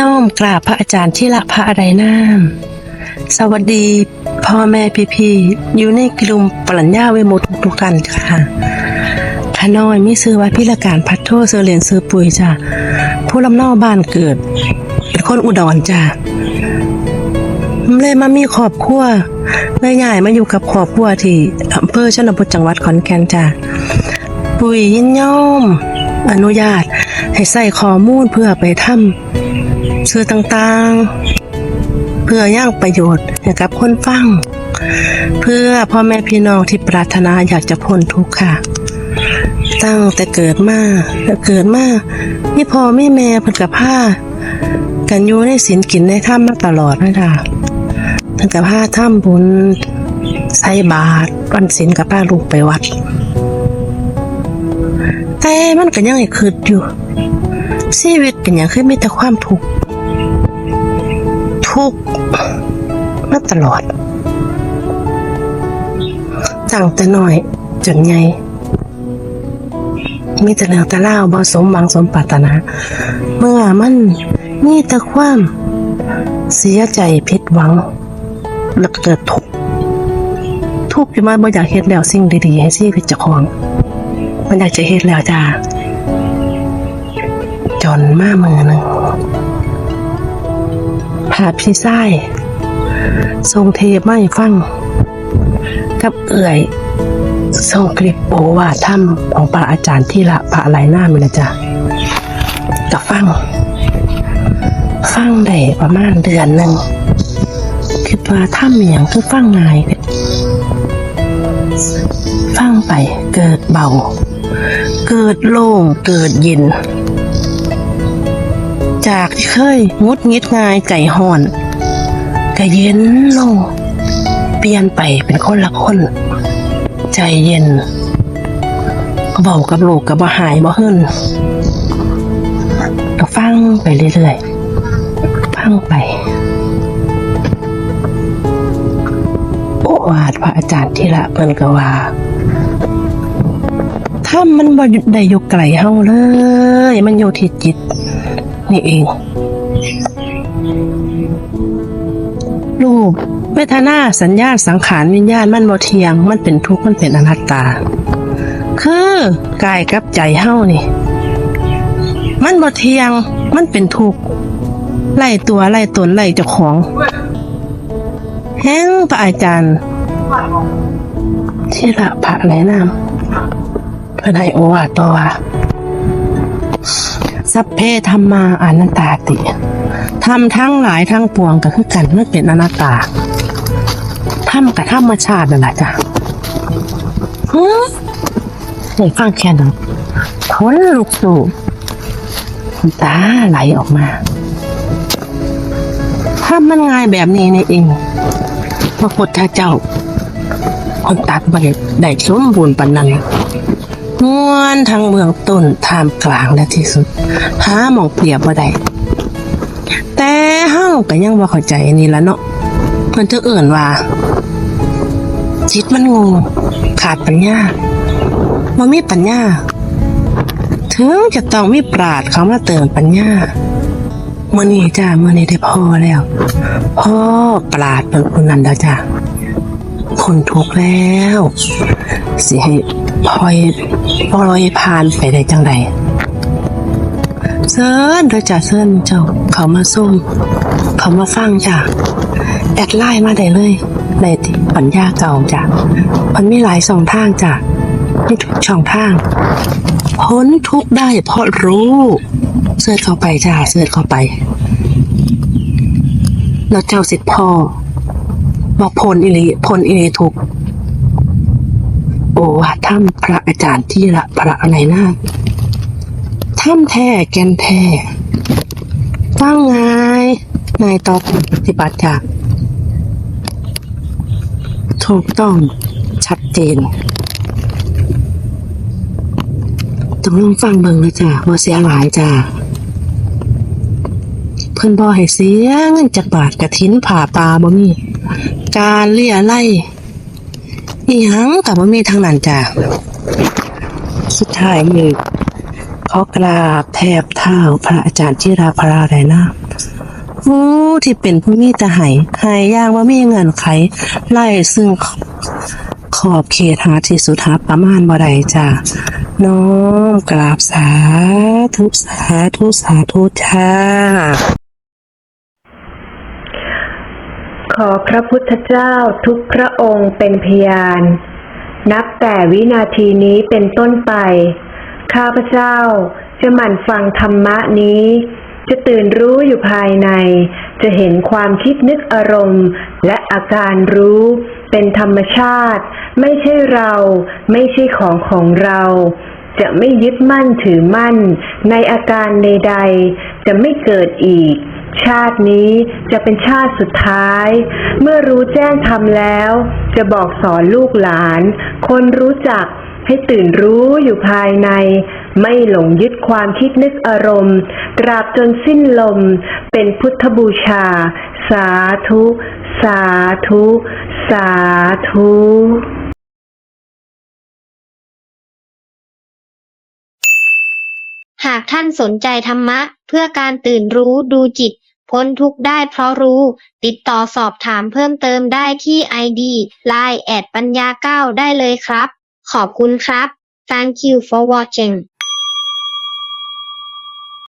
น้อมกราบพระอาจารย์ที่ละพระอะไรนามสวัสดีพ่อแม่พี่ๆอยู่ในกลุ่มปรัญญาเวมุตทุกท่านค่ะขน้อยมีซื้อว่าพิรการพัดโทเซอเรียนซื้อปุ๋ยจ้ะผู้ลำเนาบ้านเกิด เป็นคนอุดรจ้ะเลยมามีครอบครัวเลยย้ายมาอยู่กับครอบครัวที่อำเภอชนบทจังหวัดขอนแก่นจ้ะปุ๋ยยินยอม อนุญาต ให้ใส่ข้อมูลเพื่อไปทำ สื่อต่างๆ เพื่อย่างประโยชน์ให้กับคนฟัง เพื่อพ่อแม่พี่น้องที่ปรารถนาอยากจะพ้นทุกข์ค่ะ ตั้งแต่เกิดมาแต่เกิดมามีพ่อมีแม่เพิ่นกับผ้ากันอยู่ในศีลกินในถ้ำมาตลอดนะจ๊ะเพิ่นกับผ้าถ้ำบุญใส่บาตรวันศีลกับป้าลูกไปวัดแต่มันก็ยังไงคืดอยู่ชีวิตเป็นอย่างคือมีแต่ความทุกข์ ทุกข์มาตลอดตั้งแต่น้อยจนใหญ่มีแต่เรื่องแต่เล่าบ่สมหวังสมปรารถนา เมื่อมันมีแต่ความเสียใจผิดหวังแล้วก็เกิดทุกข์ทุกข์ที่มันบ่อยากเฮ็ดแล้วสิ่งดีๆให้ชีวิตเจ้าของ มันอยากจะเฮ็ดแล้วจ้าจนมามือหนึ่ง พาพี่ไส้ทรงเทไม่ฟัง กับเอื่อยทรงคลิปโอวาทถ้ำของพระอาจารย์ที่ละพระอะไรหน้ามันนะจ้ะกับฟัง ฟังได้ประมาณเดือนหนึ่งคิดว่าถ้ำอหย่างคือฟังง่ายเนี่ยฟังไปเกิดเบา เกิดโล่งเกิดเย็น จากที่เคยงุดงิดง่ายไก่ห่อนก็เย็นลงเปลี่ยนไปเป็นคนละคน ใจเย็นเบากับโลกกับบ่หายบ่หึ่นก็ฟังไปเรื่อยๆฟังไปโอวาทพระอาจารย์ที่ละเปิ้นกว่าถ้ามันบ่ได้อยู่ไกลเฮาเลย มันอยู่ที่จิต นี่เอง รูปเวทนาสัญญาสังขารวิญญาณมันบ่เทียง มันเป็นทุกข์มันเป็นอนัตตา คือกายกับใจเฮานี่ มันบ่เทียง มันเป็นทุกข์ไล่ตัวไล่ตนไล่เจ้าของ แห้งพระอาจารย์ที่ละพระแนะนำเพื่อนให้โอวาต่อว่า สัพเพธรรมาอนัตตาติทำทั้งหลายทั้งปวงก็คือกันไม่เป็นอนัตตาทำกับธรรมชาตินั่นแหละจ้ะฮึให้ฟังแค่นั้นทนลุกสู่ตาไหลออกมาถ้ามันง่ายแบบนี้นี่เองพระพุทธเจ้าคนตัดบริได้สมบูรณ์ปานนั้น นวลทั้งเมืองต้นท่ามกลางและที่สุดหาหมองเปรียบบ่ได้แต่เฮาก็ยังบ่เข้าใจนี่ละเนาะเพิ่นจะเอื่นว่า จิตมันงูขาดปัญญาบ่มีปัญญา ถึงจะต้องมีปราดเขามาเติมปัญญาเมื่อนี้จ้าเมื่อนี้ได้พ่อแล้วพ่อปราดเป็นคนนั้นแล้วจ้าคนทุกแล้วสิให้ พลอยพลอยผ่านไปได้จังใดเซิร์นเด้อจ้าเซิร์นเจ้าเขามาส้มเขามาฟังจ้ะแอดไลน์มาได้เลยในปัญญาเก่าจ้ะมันมีหลายสองทางจ้ะมีทุกช่องทาง พ้นทุกได้เพราะรู้เสิร์ชเข้าไปจ้าเสิร์ชเข้าไปแล้วเจ้าสิทธิ์พ่อบอกพลอิริพลอิริทุกโอวา ถ้ำพระอาจารย์ที่ละพระอะไรนะถ้ำแท้แกนแท้ตั้งไงนายต่อปฏิบัติจากถูกต้องชัดเจนต้องลองฟังเบิ่งเลยจ้ะว่าเสียหลายจ้ะเพิ่นบ่ให้เสียเงินจากบาทกระถินผ่าปลาบ่มี การเลี่ยไล่ อีหยังกับบ่ามีทางนั้นจ้ะสุดท้ายมือขขอกราบแทบเท้าพระอาจารย์จิราพราไรนะผู้ที่เป็นผู้มีแต่ห้ให้อย่างว่ามีเงินไขไล่ซึ่งขอบเขตหาที่สุดหาประมาณบ่ได้จ้าน้อมกราบสาธุสาธุสาธุจ้า ขอพระพุทธเจ้าทุกพระองค์เป็นพยาน นับแต่วินาทีนี้เป็นต้นไป ข้าพเจ้าจะหมั่นฟังธรรมะนี้ จะตื่นรู้อยู่ภายใน จะเห็นความคิดนึกอารมณ์ และอาการรู้ เป็นธรรมชาติ ไม่ใช่เรา ไม่ใช่ของของเรา จะไม่ยึดมั่นถือมั่น ในอาการใดๆ จะไม่เกิดอีก ชาตินี้จะเป็นชาติสุดท้าย เมื่อรู้แจ้งทำแล้ว จะบอกสอนลูกหลาน คนรู้จักให้ตื่นรู้อยู่ภายใน ไม่หลงยึดความคิดนึกอารมณ์ตราบจนสิ้นลม เป็นพุทธบูชา สาธุ สาธุ สาธุหากท่านสนใจธรรมะ เพื่อการตื่นรู้ดูจิต พ้นทุกข์ได้เพราะรู้ ติดต่อสอบถามเพิ่มเติมได้ที่ ID Line แอดปัญญาเก้าได้เลยครับ ขอบคุณครับ Thank you for watching